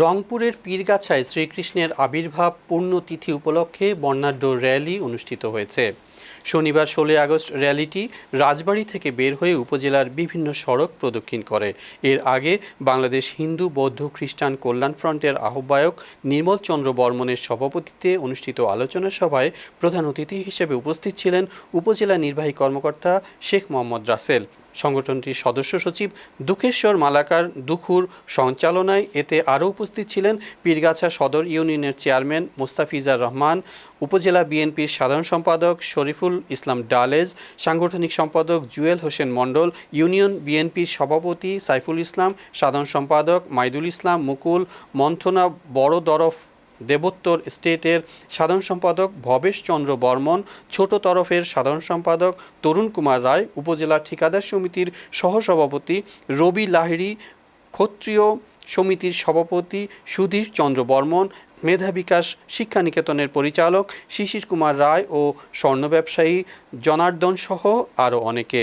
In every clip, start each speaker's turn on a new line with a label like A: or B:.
A: রংপুরের পীরগাছায় শ্রীকৃষ্ণের আবির্ভাব পূর্ণতিথি উপলক্ষে বর্ণাঢ্য র্যালি অনুষ্ঠিত হয়েছে শনিবার ষোলোই আগস্ট র্যালিটি রাজবাড়ি থেকে বের হয়ে উপজেলার বিভিন্ন সড়ক প্রদক্ষিণ করে এর আগে বাংলাদেশ হিন্দু বৌদ্ধ খ্রিস্টান কল্যাণ ফ্রন্টের আহ্বায়ক নির্মল চন্দ্র বর্মনের সভাপতিত্বে অনুষ্ঠিত আলোচনা সভায় প্রধান অতিথি হিসেবে উপস্থিত ছিলেন উপজেলা নির্বাহী কর্মকর্তা শেখ মোহাম্মদ রাসেল সংগঠনটির সদস্য সচিব দুঃখেশ্বর মালাকার দুখুর সঞ্চালনায় এতে আরও উপস্থিত ছিলেন পীরগাছা সদর ইউনিয়নের চেয়ারম্যান মোস্তাফিজার রহমান উপজেলা বিএনপির সাধারণ সম্পাদক শরীফুল ইসলাম ডালেজ সাংগঠনিক সম্পাদক জুয়েল হোসেন মণ্ডল ইউনিয়ন বিএনপির সভাপতি সাইফুল ইসলাম সাধারণ সম্পাদক মাইদুল ইসলাম মুকুল মন্থনা বড়দরফ দেবোত্তর স্টেটের সাধারণ সম্পাদক ভবেশ চন্দ্র বর্মন ছোট তরফের সাধারণ সম্পাদক তরুণ কুমার রায় উপজেলা ঠিকাদার সমিতির সহসভাপতি রবি লাহিড়ি ক্ষত্রিয় সমিতির সভাপতি সুধীর চন্দ্র বর্মন মেধা বিকাশ শিক্ষা নিকেতনের পরিচালক শিশির কুমার রায় ও স্বর্ণ ব্যবসায়ী জনার্দন সহ আরও অনেকে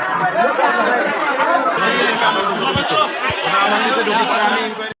A: আমার নিচে ঢুকে